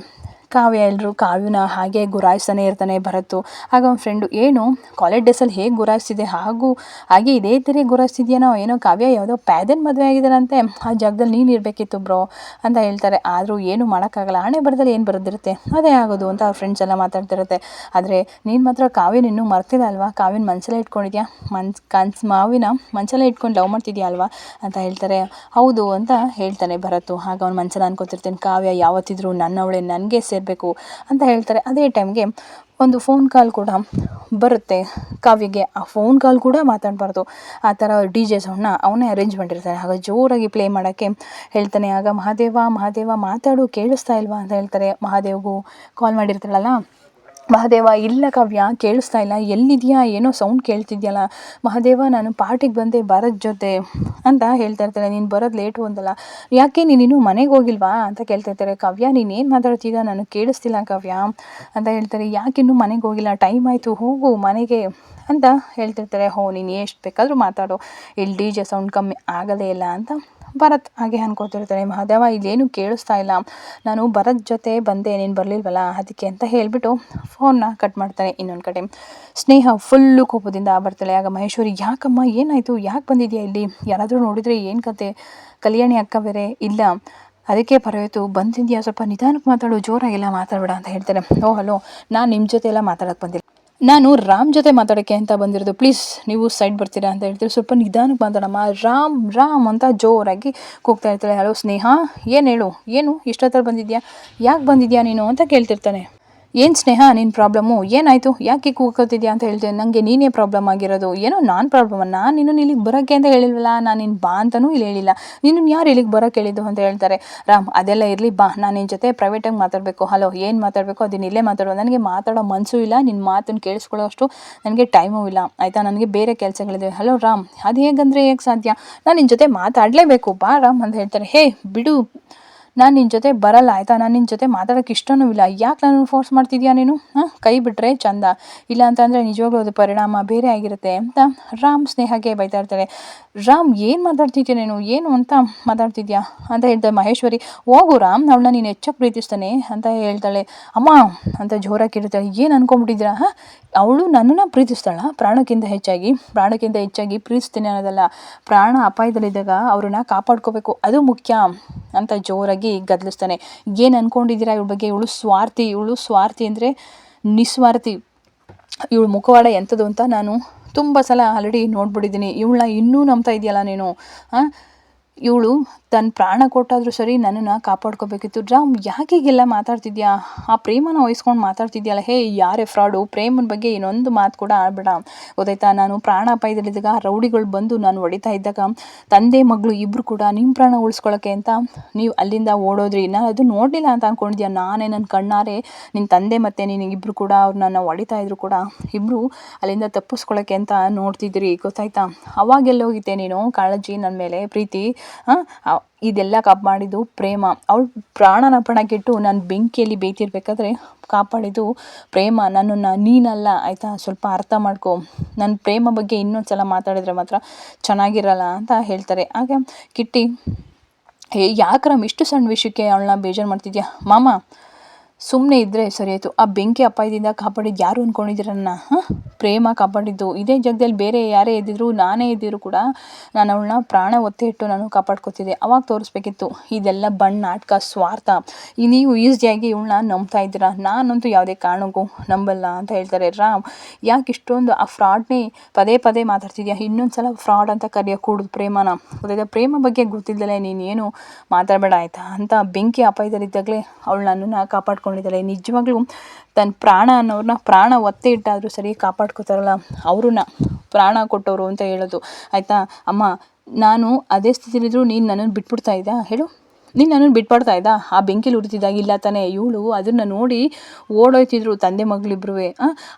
ಕಾವ್ಯ ಎಲ್ಲರೂ ಕಾವ್ಯನ ಹಾಗೆ ಗುರಾಯಿಸ್ತಾನೆ ಇರ್ತಾನೆ ಭರತ್ತು ಆಗ ಅವ್ನ ಫ್ರೆಂಡು ಏನು ಕಾಲೇಜ್ ಡೇಸಲ್ಲಿ ಹೇಗೆ ಗುರಾಯಿಸ್ತಿದೆ ಹಾಗೂ ಹಾಗೆ ಇದೇ ಥರ ಗುರಾಯಿಸ್ತಿದ್ಯಾನೋ ಏನೋ ಕಾವ್ಯ ಯಾವುದೋ ಪ್ಯಾದನ್ ಮದುವೆ ಆಗಿದ್ದಾರಂತೆ ಆ ಜಾಗದಲ್ಲಿ ನೀನು ಇರಬೇಕಿತ್ತು ಬ್ರೋ ಅಂತ ಹೇಳ್ತಾರೆ. ಆದರೂ ಏನು ಮಾಡೋಕ್ಕಾಗಲ್ಲ. ಹಣೆ ಬರದಲ್ಲಿ ಏನು ಬರೆದಿರುತ್ತೆ? ಅದೇ ಆಗೋದು ಅಂತ ಅವ್ರ ಫ್ರೆಂಡ್ಸ್ ಎಲ್ಲ ಮಾತಾಡ್ತಿರುತ್ತೆ. ಆದರೆ ನೀನು ಮಾತ್ರ ಕಾವ್ಯನ ಇನ್ನೂ ಮರ್ತಿಲ್ಲ ಅಲ್ವಾ? ಕಾವ್ಯನ ಮನಸ್ಸಲ್ಲೇ ಇಟ್ಕೊಂಡಿದ್ಯಾ? ಮನ್ಸ್ ಕನ್ಸ್ ಮಾವಿನ ಮನಸ್ಸಲ್ಲೇ ಇಟ್ಕೊಂಡು ಲವ್ ಮಾಡ್ತಿದ್ಯಾ ಅಲ್ವಾ? ಅಂತ ಹೇಳ್ತಾರೆ. ಹೌದು ಅಂತ ಹೇಳ್ತಾನೆ ಭರತು ಆಗ ಅವ್ನ ಮನಸ್ಸಲ್ಲಿ ಅನ್ಕೋತಿರ್ತೀನಿ, ಕಾವ್ಯ ಯಾವತ್ತಿದ್ರು ನನ್ನವಳೆ, ನನಗೆ ಸೇರಬೇಕು ಅಂತ ಹೇಳ್ತಾರೆ. ಅದೇ ಟೈಮ್ಗೆ ಒಂದು ಫೋನ್ ಕಾಲ್ ಕೂಡ ಬರುತ್ತೆ. ಕಾವ್ಯಗೆ ಆ ಫೋನ್ ಕಾಲ್ ಕೂಡ ಮಾತಾಡಬಾರ್ದು. ಆ ಥರ ಡಿ ಜೆ ಸೌಂಡ್ನ ಅವನೇ ಅರೇಂಜ್ಮೆಂಟ್ ಇರ್ತಾರೆ ಆಗ ಜೋರಾಗಿ ಪ್ಲೇ ಮಾಡೋಕ್ಕೆ ಹೇಳ್ತಾನೆ. ಆಗ ಮಹಾದೇವ ಮಹಾದೇವ ಮಾತಾಡು, ಕೇಳಿಸ್ತಾ ಇಲ್ವಾ ಅಂತ ಹೇಳ್ತಾರೆ. ಮಹಾದೇವ್ಗೂ ಕಾಲ್ ಮಾಡಿರ್ತಾಳಲ್ಲ. ಮಹಾದೇವ, ಇಲ್ಲ ಕಾವ್ಯ, ಕೇಳಿಸ್ತಾ ಇಲ್ಲ. ಎಲ್ಲಿದೆಯಾ? ಏನೋ ಸೌಂಡ್ ಕೇಳ್ತಿದ್ಯಲ್ಲ. ಮಹಾದೇವ, ನಾನು ಪಾರ್ಟಿಗೆ ಬಂದೆ ಬರೋದ್ ಜೊತೆ ಅಂತ ಹೇಳ್ತಾ ಇರ್ತಾರೆ. ನೀನು ಬರೋದು ಲೇಟು ಅಂದಲ್ಲ ಯಾಕೆ? ನೀನು ಮನೆಗೆ ಹೋಗಿಲ್ವಾ? ಅಂತ ಕೇಳ್ತಾ ಇರ್ತಾರೆ. ಕಾವ್ಯ ನೀನೇನು ಏನು ಮಾತಾಡ್ತಿದ್ದ ನನಗೆ ಕೇಳಿಸ್ತಿಲ್ಲ ಕಾವ್ಯ ಅಂತ ಹೇಳ್ತಾರೆ. ಯಾಕೆ ಇನ್ನೂ ಮನೆಗೆ ಹೋಗಿಲ್ಲ? ಟೈಮ್ ಆಯಿತು, ಹೋಗು ಮನೆಗೆ ಅಂತ ಹೇಳ್ತಿರ್ತಾರೆ ಹೋ, ನೀನು ಎಷ್ಟು ಬೇಕಾದರೂ ಮಾತಾಡು. ಇಲ್ಲಿ ಡಿ ಜೆ ಸೌಂಡ್ ಕಮ್ಮಿ ಆಗದೇ ಇಲ್ಲ ಅಂತ ಭರತ್ ಹಾಗೆ ಅನ್ಕೋತಿರ್ತಾನೆ ಮಹಾದೇವ, ಇಲ್ಲೇನು ಕೇಳಿಸ್ತಾ ಇಲ್ಲ. ನಾನು ಭರತ್ ಜೊತೆ ಬಂದೆ, ನೀನು ಬರಲಿಲ್ವಲ್ಲ? ಅದಕ್ಕೆ ಅಂತ ಹೇಳಿಬಿಟ್ಟು ಫೋನ್ನ ಕಟ್ ಮಾಡ್ತಾನೆ ಇನ್ನೊಂದು ಕಡೆ. ಸ್ನೇಹ ಫುಲ್ಲು ಕೋಪದಿಂದ ಬರ್ತಾಳೆ. ಆಗ ಮಹೇಶ್ವರಿ, ಯಾಕಮ್ಮ, ಏನಾಯಿತು? ಯಾಕೆ ಬಂದಿದೆಯಾ ಇಲ್ಲಿ? ಯಾರಾದರೂ ನೋಡಿದರೆ ಏನು ಕತೆ? ಕಲ್ಯಾಣಿ ಅಕ್ಕ ಬೇರೆ ಇಲ್ಲ. ಅದಕ್ಕೆ ಪರವಾಗಿತ್ತು ಬಂದಿದ್ಯಾ? ಸ್ವಲ್ಪ ನಿಧಾನಕ್ಕೆ ಮಾತಾಡು. ಜೋರಾಗಿಲ್ಲ ಮಾತಾಡಬೇಡ ಅಂತ ಹೇಳ್ತಾರೆ ಓ, ಹಲೋ. ನಾನು ನಿಮ್ಮ ಜೊತೆ ಎಲ್ಲ ಮಾತಾಡೋಕ್ಕೆ ಬಂದಿಲ್ಲ. ನಾನು ರಾಮ್ ಜೊತೆ ಮಾತಾಡೋಕ್ಕೆ ಅಂತ ಬಂದಿರೋದು. ಪ್ಲೀಸ್ ನೀವು ಸೈಡ್ ಬರ್ತೀರಾ ಅಂತ ಹೇಳ್ತೀರಿ. ಸ್ವಲ್ಪ ನಿಧಾನಕ್ಕೆ ಮಾತಾಡಮ್ಮ. ರಾಮ್ ರಾಮ್ ಅಂತ ಜೋರಾಗಿ ಕೂಗ್ತಾ ಇರ್ತಾಳೆ. ಹಲೋ ಸ್ನೇಹ, ಏನು ಹೇಳು? ಏನು? ಇಷ್ಟೊತ್ತಲ್ಲಿ ಬಂದಿದ್ಯಾ? ಯಾಕೆ ಬಂದಿದ್ಯಾ ನೀನು ಅಂತ ಕೇಳ್ತಿರ್ತಾನೆ. ಏನು ಸ್ನೇಹ ನಿನ್ನ ಪ್ರಾಬ್ಲಮ್ಮು ಏನಾಯಿತು? ಯಾಕೆ ಕೂಗ್ಕೋತಿದ್ಯಾ ಅಂತ ಹೇಳ್ತೀನಿ ನನಗೆ ನೀನೇ ಪ್ರಾಬ್ಲಮ್ ಆಗಿರೋದು. ಏನೋ ನಾನು ಪ್ರಾಬ್ಲಮ್. ನಾನು ನಿನ್ನ ಇಲ್ಲಿಗೆ ಬರೋಕ್ಕೆ ಅಂತ ಹೇಳಿಲ್ವಲ್ಲ? ನಾನು ನಿನ್ನ ಬಾ ಅಂತಲೂ ಇಲ್ಲಿ ಹೇಳಿಲ್ಲ. ನಿನ್ನ ಯಾರು ಇಲ್ಲಿಗೆ ಬರೋಕ್ಕೆ ಹೇಳಿದ್ದು ಅಂತ ಹೇಳ್ತಾರೆ. ರಾಮ್, ಅದೆಲ್ಲ ಇರಲಿ, ಬಾ. ನಾನು ನಿನ್ನ ಜೊತೆ ಪ್ರೈವೇಟಾಗಿ ಮಾತಾಡಬೇಕು. ಹಲೋ ಏನು ಮಾತಾಡಬೇಕು? ಅದನ್ನ ಇಲ್ಲೇ ಮಾತಾಡೋ ನನಗೆ ಮಾತಾಡೋ ಮನಸ್ಸು ಇಲ್ಲ. ನಿನ್ನ ಮಾತನ್ನು ಕೇಳಿಸ್ಕೊಳ್ಳೋ ಅಷ್ಟು ನನಗೆ ಟೈಮೂ ಇಲ್ಲ. ಆಯಿತಾ? ನನಗೆ ಬೇರೆ ಕೆಲಸಗಳಿದೆ ಹಲೋ ರಾಮ್, ಅದು ಹೇಗಂದರೆ ಹೇಗೆ ಸಾಧ್ಯ? ನಾನು ನಿನ್ನ ಜೊತೆ ಮಾತಾಡಲೇಬೇಕು. ಬಾ, ರಾಮ್ ಅಂತ ಹೇಳ್ತಾರೆ. ಹೇ, ಬಿಡು. ನಾನು ನಿನ್ನ ಜೊತೆ ಬರಲ್ಲ, ಆಯಿತಾ? ನಾನು ನಿನ್ನ ಜೊತೆ ಮಾತಾಡೋಕ್ಕೆ ಇಷ್ಟನೂ ಇಲ್ಲ. ಯಾಕೆ ನಾನು ಫೋರ್ಸ್ ಮಾಡ್ತಿದ್ಯಾ ನೀನು? ಕೈ ಬಿಟ್ಟರೆ ಚಂದ. ಇಲ್ಲ ಅಂತಂದರೆ ನಿಜವಾಗ್ಲೂ ಅದು ಪರಿಣಾಮ ಬೇರೆ ಆಗಿರುತ್ತೆ ಅಂತ ರಾಮ್ ಸ್ನೇಹಕ್ಕೆ ಬೈತಾ ಇರ್ತಾಳೆ. ರಾಮ್, ಏನು ಮಾತಾಡ್ತಿದ್ಯಾ ನೀನು? ಏನು ಅಂತ ಮಾತಾಡ್ತಿದ್ಯಾ? ಅಂತ ಹೇಳ್ತಾಳೆ ಮಹೇಶ್ವರಿ. ಹೋಗು ರಾಮ್, ಅವಳನ್ನ ನೀನು ಹೆಚ್ಚಾಗಿ ಪ್ರೀತಿಸ್ತಾನೆ ಅಂತ ಹೇಳ್ತಾಳೆ. ಅಮ್ಮ, ಅಂತ ಜೋರಾಗಿ ಇರ್ತಾಳೆ ಏನು ಅನ್ಕೊಂಡ್ಬಿಟ್ಟಿದ್ದೀರಾ? ಅವಳು ನನ್ನನ್ನು ಪ್ರೀತಿಸ್ತಾಳ? ಪ್ರಾಣಕ್ಕಿಂತ ಹೆಚ್ಚಾಗಿ? ಪ್ರಾಣಕ್ಕಿಂತ ಹೆಚ್ಚಾಗಿ ಪ್ರೀತಿಸ್ತೀನಿ ಅನ್ನೋದಲ್ಲ. ಪ್ರಾಣ ಅಪಾಯದಲ್ಲಿದ್ದಾಗ ಅವ್ರನ್ನ ಕಾಪಾಡ್ಕೋಬೇಕು. ಅದು ಮುಖ್ಯ ಅಂತ ಜೋರಾಗಿ ಗದಲಿಸ್ತಾನೆ. ಏನು ಅನ್ಕೊಂಡಿದ್ದೀರಾ ಇವಳ ಬಗ್ಗೆ? ಇವಳು ಸ್ವಾರ್ಥಿ ಇವಳು ಸ್ವಾರ್ಥಿ ಅಂದರೆ ನಿಸ್ವಾರ್ಥಿ. ಇವಳು ಮುಖವಾಡ ಎಂಥದ್ದು ಅಂತ ನಾನು ತುಂಬ ಸಲ ಆಲ್ರೆಡಿ ನೋಡ್ಬಿಟ್ಟಿದ್ದೀನಿ. ಇವಳನ್ನ ಇನ್ನೂ ನಂಬ್ತಾ ಇದೆಯಲ್ಲ ನೀನು? ಇವಳು ತನ್ನ ಪ್ರಾಣ ಕೊಟ್ಟಾದರೂ ಸರಿ ನನ್ನನ್ನು ಕಾಪಾಡ್ಕೋಬೇಕಿತ್ತು. ರಾಮ್, ಯಾಕೆ ಹೀಗೆಲ್ಲ ಮಾತಾಡ್ತಿದ್ಯಾ? ಆ ಪ್ರೇಮನ ವಹಿಸ್ಕೊಂಡು ಮಾತಾಡ್ತಿದ್ಯಲ್ಲ, ಹೇ, ಯಾರೇ ಫ್ರಾಡು, ಪ್ರೇಮನ ಬಗ್ಗೆ ಇನ್ನೊಂದು ಮಾತು ಕೂಡ ಆಡಬೇಡ. ಗೊತ್ತಾಯ್ತಾ? ನಾನು ಪ್ರಾಣ ಅಪಾಯದಲ್ಲಿದ್ದಾಗ ರೌಡಿಗಳು ಬಂದು ನಾನು ಹೊಡಿತಾ ಇದ್ದಾಗ ತಂದೆ, ಮಗಳು ಇಬ್ಬರು ಕೂಡ ನಿಮ್ಮ ಪ್ರಾಣ ಉಳಿಸ್ಕೊಳ್ಳೋಕ್ಕೆ ಅಂತ ನೀವು ಅಲ್ಲಿಂದ ಓಡೋದ್ರಿ. ನಾನು ಅದು ನೋಡಲಿಲ್ಲ ಅಂತ ಅಂದ್ಕೊಂಡಿದ್ಯಾ ನಾನೇ ನನ್ನ ಕಣ್ಣಾರೆ ನಿನ್ನ ತಂದೆ ಮತ್ತು ನಿನಗಿಬ್ಬರು ಕೂಡ ಅವ್ರು ನನ್ನ ಹೊಡಿತಾ ಇದ್ರು ಕೂಡ ಇಬ್ಬರು ಅಲ್ಲಿಂದ ತಪ್ಪಿಸ್ಕೊಳ್ಳೋಕ್ಕೆ ಅಂತ ನೋಡ್ತಿದ್ರಿ. ಗೊತ್ತಾಯ್ತಾ? ಅವಾಗೆಲ್ಲೋಗಿದ್ದೆ ನೀನು, ಕಾಳಜಿ ನನ್ನ ಮೇಲೆ, ಪ್ರೀತಿ. ಇದೆಲ್ಲ ಕಾಪಾಡಿದ್ದು ಪ್ರೇಮ. ಅವಳು ಪ್ರಾಣನ ಪಣಕ್ಕಿಟ್ಟು ನಾನು ಬೆಂಕಿಯಲ್ಲಿ ಬೇಯ್ತಿರ್ಬೇಕಾದ್ರೆ ಕಾಪಾಡಿದ್ದು ಪ್ರೇಮ. ನನ್ನನ್ನು ನೀನಲ್ಲ, ಆಯಿತಾ? ಸ್ವಲ್ಪ ಅರ್ಥ ಮಾಡ್ಕೊ. ನನ್ನ ಪ್ರೇಮ ಬಗ್ಗೆ ಇನ್ನೊಂದು ಸಲ ಮಾತಾಡಿದ್ರೆ ಮಾತ್ರ ಚೆನ್ನಾಗಿರಲ್ಲ ಅಂತ ಹೇಳ್ತಾರೆ. ಆಗ ಕಿಟ್ಟಿ, ಏ, ಯಾಕ್ರಮ್ ಇಷ್ಟು ಸಣ್ಣ ವಿಷಯಕ್ಕೆ ಅವಳನ್ನ ಬೇಜಾರು ಮಾಡ್ತಿದ್ಯಾ? ಮಾಮ ಸುಮ್ಮನೆ ಇದ್ದರೆ ಸರಿ ಆಯಿತು. ಆ ಬೆಂಕಿ ಅಪಾಯದಿಂದ ಕಾಪಾಡಿದ್ದು ಯಾರು ಅಂದ್ಕೊಂಡಿದ್ದೀರನ್ನ ಹಾಂ? ಪ್ರೇಮ ಕಾಪಾಡಿದ್ದು. ಇದೇ ಜಗದಲ್ಲಿ ಬೇರೆ ಯಾರೇ ಇದ್ದಿದ್ರು ನಾನೇ ಇದ್ದಿದ್ರು ಕೂಡ ನಾನು ಅವಳನ್ನ ಪ್ರಾಣ ಒತ್ತೆ ಇಟ್ಟು ನಾನು ಕಾಪಾಡ್ಕೊತಿದ್ದೆ. ಅವಾಗ ತೋರಿಸ್ಬೇಕಿತ್ತು. ಇದೆಲ್ಲ ಬಣ್ಣ, ನಾಟಕ, ಸ್ವಾರ್ಥ. ಈ ನೀವು ಈಸಿಯಾಗಿ ಇವಳನ್ನ ನಂಬ್ತಾ ಇದ್ದೀರಾ? ನಾನಂತೂ ಯಾವುದೇ ಕಾರಣಕ್ಕೂ ನಂಬಲ್ಲ ಅಂತ ಹೇಳ್ತಾರೆ. ರಾಮ್, ಯಾಕೆ ಇಷ್ಟೊಂದು ಆ ಫ್ರಾಡ್ನೇ ಪದೇ ಪದೇ ಮಾತಾಡ್ತಿದ್ಯಾ? ಇನ್ನೊಂದು ಸಲ ಫ್ರಾಡ್ ಅಂತ ಕರೆಯೋ ಕೂಡುದು ಪ್ರೇಮನ. ಗೊತ್ತಾಯ್ತಾ ಪ್ರೇಮ ಬಗ್ಗೆ ಗೊತ್ತಿದ್ದಲೇ ನೀನೇನು ಮಾತಾಡಬೇಡ ಆಯಿತಾ? ಅಂತ ಬೆಂಕಿ ಅಪಾಯದಲ್ಲಿದ್ದಾಗಲೇ ಅವಳು ನನ್ನನ್ನು ಕಾಪಾಡ್ಕೊಂಡಿದ್ದಾಳೆ ನಿಜವಾಗ್ಲೂ ತನ್ನ ಪ್ರಾಣ ಅನ್ನೋರನ್ನ ಪ್ರಾಣ ಒತ್ತೆ ಇಟ್ಟಾದರೂ ಸರಿ ಕಾಪಾಡ್ಕೋತಾರಲ್ಲ, ಅವ್ರನ್ನ ಪ್ರಾಣ ಕೊಟ್ಟವರು ಅಂತ ಹೇಳೋದು. ಆಯಿತಾ? ಅಮ್ಮ, ನಾನು ಅದೇ ಸ್ಥಿತಿಲಿದ್ರು ನೀನು ನನ್ನನ್ನು ಬಿಟ್ಬಿಡ್ತಾ ಇದ್ದ ಹೇಳು. ನೀನು ನನ್ನನ್ನು ಬಿಟ್ಬಾಡ್ತಾ ಇದ್ದ ಆ ಬೆಂಕಿಲಿ ಉರಿತಿದ್ದಾಗ ಇಲ್ಲ ತಾನೇ? ಇವಳು ಅದನ್ನು ನೋಡಿ ಓಡೋಯ್ತಿದ್ರು ತಂದೆ ಮಗಳಿಬ್ರು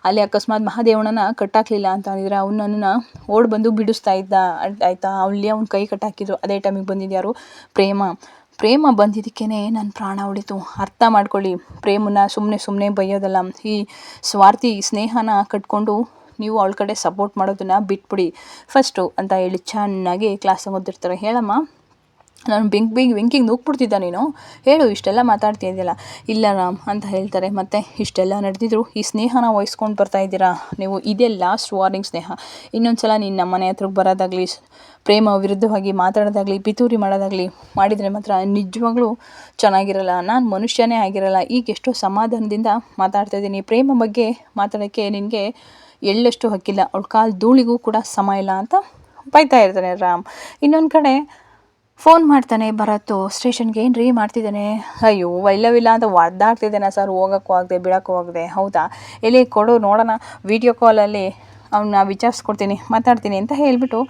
ಅಲ್ಲಿ ಅಕಸ್ಮಾತ್ ಮಹಾದೇವಣ್ಣನ ಕಟ್ಟಾಕ್ಲಿಲ್ಲ ಅಂತ ಅಂದಿದ್ರೆ ಅವ್ನು ನನ್ನನ್ನು ಓಡ್ ಬಂದು ಬಿಡಿಸ್ತಾ ಇದ್ದ. ಆಯಿತಾ? ಅಲ್ಲಿ ಅವ್ನ ಕೈ ಕಟ್ಟಾಕಿದ್ರು. ಅದೇ ಟೈಮಿಗೆ ಬಂದಿದ್ಯಾರು ಪ್ರೇಮ. ಪ್ರೇಮ ಬಂದಿದ್ದಕ್ಕೇ ನನ್ನ ಪ್ರಾಣ ಉಳಿತು. ಅರ್ಥ ಮಾಡ್ಕೊಳ್ಳಿ, ಪ್ರೇಮನ ಸುಮ್ಮನೆ ಸುಮ್ಮನೆ ಬೈಯೋದಲ್ಲ. ಈ ಸ್ವಾರ್ಥಿ ಸ್ನೇಹನ ಕಟ್ಕೊಂಡು ನೀವು ಅವಳ ಕಡೆ ಸಪೋರ್ಟ್ ಮಾಡೋದನ್ನು ಬಿಟ್ಬಿಡಿ. ಫಸ್ಟು ಅಂತ ಹೇಳಿ ಚೆನ್ನಾಗಿ ಕ್ಲಾಸ್ ಓದಿರ್ತಾರೆ ಹೇಳಮ್ಮ? ನಾನು ಬೆಂಕ್ ಬೆಂಕಿ ಬೆಂಕಿಗೆ ನೂಕ್ಬಿಡ್ತಿದ್ದ ನೀನು? ಹೇಳು, ಇಷ್ಟೆಲ್ಲ ಮಾತಾಡ್ತಿದ್ಯಲ್ಲ ಇಲ್ಲ ರಾಮ್, ಅಂತ ಹೇಳ್ತಾರೆ. ಮತ್ತು, ಇಷ್ಟೆಲ್ಲ ನಡೆದಿದ್ರು ಈ ಸ್ನೇಹನ ವಹಿಸ್ಕೊಂಡು ಬರ್ತಾ ಇದ್ದೀರಾ? ನೀವು ಇದೇ ಲಾಸ್ಟ್ ವಾರ್ನಿಂಗ್ ಸ್ನೇಹ. ಇನ್ನೊಂದು ಸಲ ನೀನು ನಮ್ಮ ಮನೆ ಹತ್ರಕ್ಕೆ ಬರೋದಾಗಲಿ, ಪ್ರೇಮ ವಿರುದ್ಧವಾಗಿ ಮಾತಾಡೋದಾಗಲಿ, ಪಿತೂರಿ ಮಾಡೋದಾಗಲಿ ಮಾಡಿದರೆ ಮಾತ್ರ ನಿಜವಾಗ್ಲೂ ಚೆನ್ನಾಗಿರಲ್ಲ. ನಾನು ಮನುಷ್ಯನೇ ಆಗಿರಲ್ಲ. ಈಗ ಎಷ್ಟೋ ಸಮಾಧಾನದಿಂದ ಮಾತಾಡ್ತಾ ಇದ್ದೀನಿ. ಪ್ರೇಮ ಬಗ್ಗೆ ಮಾತಾಡೋಕ್ಕೆ ನಿನಗೆ ಎಳ್ಳಷ್ಟು ಹಕ್ಕಿಲ್ಲ. ಅವಳ ಕಾಲು ಧೂಳಿಗೂ ಕೂಡ ಸಮ ಇಲ್ಲ ಅಂತ ಬೈತಾ ಇರ್ತಾನೆ ರಾಮ್. ಇನ್ನೊಂದು ಕಡೆ ಫೋನ್ ಮಾಡ್ತಾನೆ ಭರತ್ತು ಸ್ಟೇಷನ್ಗೆ ಏನು ರೀ ಮಾಡ್ತಿದ್ದಾನೆ? ಅಯ್ಯೋ ಇಲ್ಲವಿಲ್ಲ ಅಂತ ಒದ್ದಾಡ್ತಿದ್ದಾನೆ ಸರ್, ಹೋಗೋಕ್ಕೂ ಆಗದೆ, ಬಿಡೋಕ್ಕೂ ಆಗದೆ. ಹೌದಾ? ಎಲ್ಲಿ ಕೊಡು, ನೋಡೋಣ, ವೀಡಿಯೋ ಕಾಲಲ್ಲಿ ಅವನ್ನ ವಿಚಾರಿಸ್ಕೊಡ್ತೀನಿ, ಮಾತಾಡ್ತೀನಿ ಅಂತ ಹೇಳಿಬಿಟ್ಟು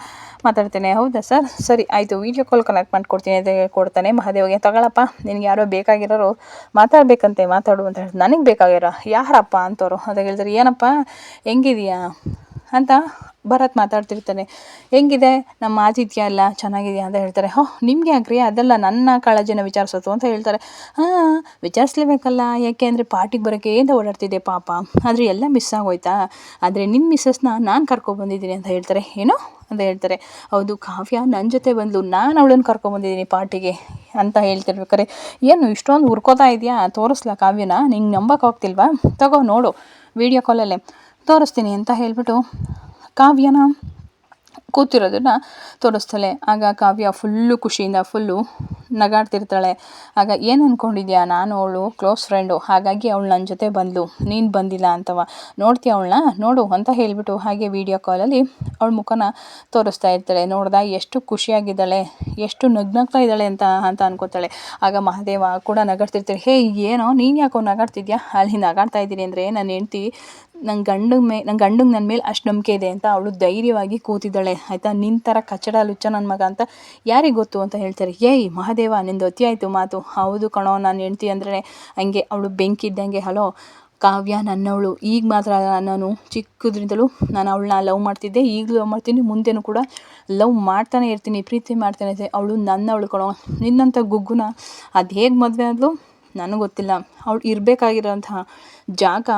ಮಾತಾಡ್ತೇನೆ. ಹೌದಾ ಸರ್? ಸರಿ, ಆಯಿತು, ವೀಡಿಯೋ ಕಾಲ್ ಕನೆಕ್ಟ್ ಮಾಡಿಕೊಡ್ತೀನಿ ಅಂತ ಕೊಡ್ತಾನೆ ಮಹಾದೇವ್ಗೆ. ತಗೊಳಪ್ಪ, ನಿನಗೆ ಯಾರೋ ಬೇಕಾಗಿರೋರು ಮಾತಾಡಬೇಕಂತೆ, ಮಾತಾಡು ಅಂತ ಹೇಳಿ. ನನಗೆ ಬೇಕಾಗಿರೋ, ಯಾರಪ್ಪ ಅಂತವರು? ಅದಾಗ ಹೇಳ್ತಾರೆ ಏನಪ್ಪ ಹೆಂಗಿದೀಯಾ ಅಂತ ಭರತ್ ಮಾತಾಡ್ತಿರ್ತಾನೆ. ಹೆಂಗಿದೆ? ನಮ್ಮ ಆತಿಥ್ಯ ಎಲ್ಲ ಚೆನ್ನಾಗಿದೆಯಾ ಅಂತ ಹೇಳ್ತಾರೆ. ಹೋ, ನಿಮ್ಗೆ ಯಾಕ್ರಿ? ಅದೆಲ್ಲ ನನ್ನ ಕಾಳಜಿನ ವಿಚಾರಿಸೋದು ಅಂತ ಹೇಳ್ತಾರೆ. ಹಾಂ, ವಿಚಾರಿಸ್ಲೇಬೇಕಲ್ಲ? ಯಾಕೆ ಅಂದರೆ ಪಾರ್ಟಿಗೆ ಬರೋಕ್ಕೆ ಅಂತ ಓಡಾಡ್ತಿದ್ದೆ ಪಾಪ? ಆದರೆ ಎಲ್ಲ ಮಿಸ್ ಆಗೋಯ್ತಾ? ಆದರೆ ನಿಮ್ಮ ಮಿಸ್ಸಸ್ನ ನಾನು ಕರ್ಕೊಬಂದಿದ್ದೀನಿ ಅಂತ ಹೇಳ್ತಾರೆ. ಏನು ಅಂತ ಹೇಳ್ತಾರೆ. ಹೌದು, ಕಾವ್ಯ ನನ್ನ ಜೊತೆ ಬಂದಳು ನಾನು ಅವಳನ್ನು ಕರ್ಕೊಂಬಂದಿದ್ದೀನಿ ಪಾರ್ಟಿಗೆ ಅಂತ ಹೇಳ್ತಿರ್ಬೇಕಾರೆ ಏನು, ಇಷ್ಟೊಂದು ಹುರ್ಕೋತಾ ಇದೆಯಾ? ತೋರಿಸ್ಲಾ ಕಾವ್ಯನ? ನಿಂಗೆ ನಂಬಕ್ಕಾಗ್ತಿಲ್ವಾ ತಗೋ, ನೋಡು ವೀಡಿಯೋ ಕಾಲಲ್ಲೇ ತೋರಿಸ್ತೀನಿ ಅಂತ ಹೇಳಿಬಿಟ್ಟು ಕಾವ್ಯನ ಕೂತಿರೋದನ್ನ ತೋರಿಸ್ತಾಳೆ. ಆಗ ಕಾವ್ಯ ಫುಲ್ಲು ಖುಷಿಯಿಂದ ಫುಲ್ಲು ನಗಾಡ್ತಿರ್ತಾಳೆ. ಆಗ ಏನು ಅಂದ್ಕೊಂಡಿದ್ಯಾ ನಾನು ಅವಳು ಕ್ಲೋಸ್ ಫ್ರೆಂಡು. ಹಾಗಾಗಿ ಅವಳು ನನ್ನ ಜೊತೆ ಬಂದಳು ನೀನು ಬಂದಿಲ್ಲ ಅಂತವ. ನೋಡ್ತೀಯ ಅವಳನ್ನ? ನೋಡು ಅಂತ ಹೇಳಿಬಿಟ್ಟು ಹಾಗೆ ವೀಡಿಯೋ ಕಾಲಲ್ಲಿ ಅವಳ ಮುಖನ ತೋರಿಸ್ತಾ ಇರ್ತಾಳೆ. ನೋಡ್ದ ಎಷ್ಟು ಖುಷಿಯಾಗಿದ್ದಾಳೆ. ಎಷ್ಟು ನಗ್ನಗ್ತಾ ಇದ್ದಾಳೆ ಅಂತ ಅಂತ ಅನ್ಕೋತಾಳೆ. ಆಗ ಮಹಾದೇವ ಕೂಡ ನಗಾಡ್ತಿರ್ತಾರೆ ಹೇ, ಏನೋ? ನೀನು ಯಾಕೋ ನಗಾಡ್ತಿದ್ಯಾ? ಅಲ್ಲಿ ನಗಾಡ್ತಾ ಇದ್ದೀನಿ ಅಂದರೆ ನನ್ನ ಹೆಂಡ್ತಿ ನನ್ನ ಗಂಡ ಮೇ ನನ್ನ ಗಂಡಂಗೆ ನನ್ನ ಮೇಲೆ ಅಷ್ಟು ನಂಬಿಕೆ ಇದೆ ಅಂತ ಅವಳು ಧೈರ್ಯವಾಗಿ ಕೂತಿದ್ದಾಳೆ. ಆಯಿತಾ? ನಿನ್ನ ಥರ ಕಚ್ಚಡ ಲುಚ್ಚ ನನ್ನ ಮಗ ಅಂತ ಯಾರಿಗೆ ಗೊತ್ತು ಅಂತ ಹೇಳ್ತಾರೆ? ಏಯ್, ಮಹಾದೇವ, ನಿಂದು ಅತಿ ಆಯಿತು ಮಾತು. ಹೌದು ಕಣೋ, ನಾನು ಹೆಂಡ್ತಿ ಅಂದ್ರೆ ಹಂಗೆ ಅವಳು ಬೆಂಕಿ ಇದ್ದಂಗೆ ಹಲೋ, ಕಾವ್ಯ ನನ್ನವಳು. ಈಗ ಮಾತ್ರ ನಾನು ಚಿಕ್ಕದ್ರಿಂದಲೂ ನಾನು ಅವಳನ್ನ ಲವ್ ಮಾಡ್ತಿದ್ದೆ. ಈಗಲೂ ಲವ್ ಮಾಡ್ತೀನಿ. ಮುಂದೆನೂ ಕೂಡ ಲವ್ ಮಾಡ್ತಾನೆ ಇರ್ತೀನಿ, ಪ್ರೀತಿ ಮಾಡ್ತಾನೆ ಇರ್ತೀನಿ. ಅವಳು ನನ್ನವಳು ಕಣೋ. ನಿನ್ನಂಥ ಗುಗ್ಗುನ ಅದು ಹೇಗೆ ಮದುವೆ ಆದಲು? ನನಗೆ ಗೊತ್ತಿಲ್ಲ. ಅವಳು ಇರಬೇಕಾಗಿರೋಂತಹ ಜಾಗ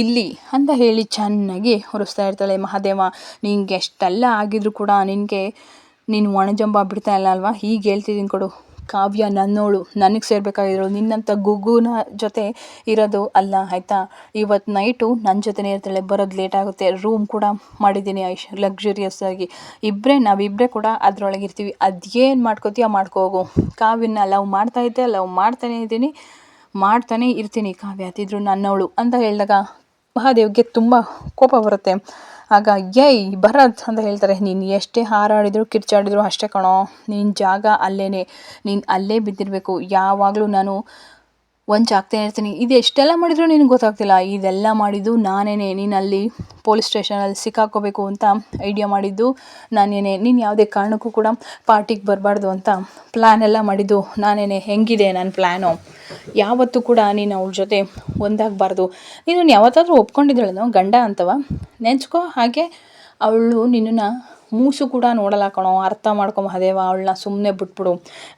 ಇಲ್ಲಿ ಅಂತ ಹೇಳಿ ಚೆನ್ನಾಗಿ ಹೊರಿಸ್ತಾ ಇರ್ತಾಳೆ ಮಹಾದೇವ. ನಿನಗೆ ಎಷ್ಟೆಲ್ಲ ಆಗಿದ್ರು ಕೂಡ ನಿನಗೆ ನೀನು ಒಣಜಂಬ ಬಿಡ್ತಾ ಇಲ್ಲ ಅಲ್ವಾ? ಹೀಗೆ ಹೇಳ್ತಿದ್ದೀನಿ ಕೊಡು. ಕಾವ್ಯ ನನ್ನೋಳು, ನನಗೆ ಸೇರಬೇಕಾಗಿರೋ ನಿನ್ನಂಥ ಗುಗ್ಗುನ ಜೊತೆ ಇರೋದು ಅಲ್ಲ, ಆಯಿತಾ? ಇವತ್ತು ನೈಟು ನನ್ನ ಜೊತೆನೇ ಇರ್ತಾಳೆ, ಬರೋದು ಲೇಟ್ ಆಗುತ್ತೆ. ರೂಮ್ ಕೂಡ ಮಾಡಿದ್ದೀನಿ ಐಶ್ ಲಕ್ಸುರಿಯಸ್ ಆಗಿ. ಇಬ್ಬರೇ ನಾವಿಬ್ಬರೇ ಕೂಡ ಅದರೊಳಗೆ ಇರ್ತೀವಿ ಅದೇನು ಮಾಡ್ಕೋತೀಯ ಮಾಡ್ಕೋ ಹೋಗು. ಕಾವ್ಯನ ಲವ್ ಮಾಡ್ತಾ ಇದ್ದೆ ಲವ್ ಮಾಡ್ತಾನೇ ಇದ್ದೀನಿ. ಮಾಡ್ತಾನೆ ಇರ್ತೀನಿ ಕಾವ್ಯ ಅತಿದ್ರು ನನ್ನವಳು ಅಂತ ಹೇಳಿದಾಗ ಮಹಾದೇವ್ಗೆ ತುಂಬ ಕೋಪ ಬರುತ್ತೆ. ಆಗ, ಏಯ್ ಭರತ್ ಅಂತ ಹೇಳ್ತಾರೆ. ನೀನು ಎಷ್ಟೇ ಹಾರಾಡಿದ್ರು, ಕಿರ್ಚಾಡಿದ್ರು ಅಷ್ಟೇ ಕಣೋ. ನಿನ್ನ ಜಾಗ ಅಲ್ಲೇ ನೀನು ಅಲ್ಲೇ ಬಿದ್ದಿರಬೇಕು. ಯಾವಾಗಲೂ ನಾನು ಆಗ್ತಾನೆ ಇರ್ತೀನಿ. ಇದು ಎಷ್ಟೆಲ್ಲ ಮಾಡಿದರೂ ನಿನಗೆ ಗೊತ್ತಾಗ್ತಿಲ್ಲ. ಇದೆಲ್ಲ ಮಾಡಿದ್ದು ನಾನೇನೆ. ನೀನಲ್ಲಿ ಪೊಲೀಸ್ ಸ್ಟೇಷನಲ್ಲಿ ಸಿಕ್ಕಾಕೋಬೇಕು ಅಂತ ಐಡಿಯಾ ಮಾಡಿದ್ದು ನಾನೇನೆ. ನೀನು ಯಾವುದೇ ಕಾರಣಕ್ಕೂ ಕೂಡ ಪಾರ್ಟಿಗೆ ಬರಬಾರ್ದು ಅಂತ ಪ್ಲ್ಯಾನ್ ಎಲ್ಲ ಮಾಡಿದ್ದು ನಾನೇನೆ. ಹೆಂಗಿದೆ ನನ್ನ ಪ್ಲ್ಯಾನು ಯಾವತ್ತೂ ಕೂಡ ನೀನು ಅವಳ ಜೊತೆ ಒಂದಾಗಬಾರ್ದು. ನೀನು ಯಾವತ್ತಾದರೂ ಒಪ್ಕೊಂಡಿದ್ದಾಳೇನೋ ಗಂಡ ಅಂತವ? ನೆಂಚ್ಕೋ ಹಾಗೆ ಅವಳು ನಿನ್ನನ್ನು ಮೂಸು ಕೂಡ ನೋಡಲ್ಲ ಕಣೋ, ಅರ್ಥ ಮಾಡ್ಕೊಂಬ ಮಹದೇವ, ಅವಳನ್ನ ಸುಮ್ಮನೆ ಬಿಟ್ಬಿಡು.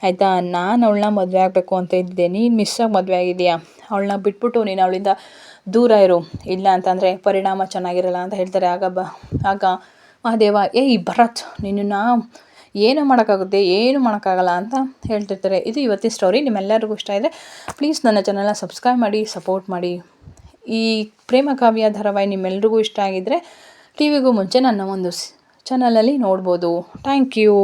ಆಯಿತಾ? ನಾನು ಅವಳನ್ನ ಮದುವೆ ಆಗಬೇಕು ಅಂತ ಇದ್ದೆ ನೀನು ಮಿಸ್ಸಾಗಿ ಮದುವೆ ಆಗಿದೆಯಾ ಅವಳನ್ನ ಬಿಟ್ಬಿಟ್ಟು ನೀನು ಅವಳಿಂದ ದೂರ ಇರು. ಇಲ್ಲ ಅಂತಂದರೆ ಪರಿಣಾಮ ಚೆನ್ನಾಗಿರಲ್ಲ ಅಂತ ಹೇಳ್ತಾರೆ. ಆಗ ಬ, ಆಗ ಮಹಾದೇವ, ಏಯ್, ಭರತ್, ನಿನ್ನನ್ನು ಏನು ಮಾಡೋಕ್ಕಾಗುತ್ತೆ? ಏನು ಮಾಡೋಕ್ಕಾಗಲ್ಲ ಅಂತ ಹೇಳ್ತಿರ್ತಾರೆ. ಇದು ಇವತ್ತಿನ ಸ್ಟೋರಿ ನಿಮ್ಮೆಲ್ಲರಿಗೂ ಇಷ್ಟ ಇದೆ ಪ್ಲೀಸ್ ನನ್ನ ಚಾನಲ್ನ ಸಬ್ಸ್ಕ್ರೈಬ್ ಮಾಡಿ ಸಪೋರ್ಟ್ ಮಾಡಿ. ಈ ಪ್ರೇಮ ಕಾವ್ಯ ಧಾರಾವಾಹಿ ನಿಮ್ಮೆಲ್ರಿಗೂ ಇಷ್ಟ ಆಗಿದ್ದರೆ ಟಿ ವಿಗೂ ಮುಂಚೆ ನನ್ನ ಒಂದು ಚಾನಲಲ್ಲಿ ನೋಡ್ಬೋದು. Thank you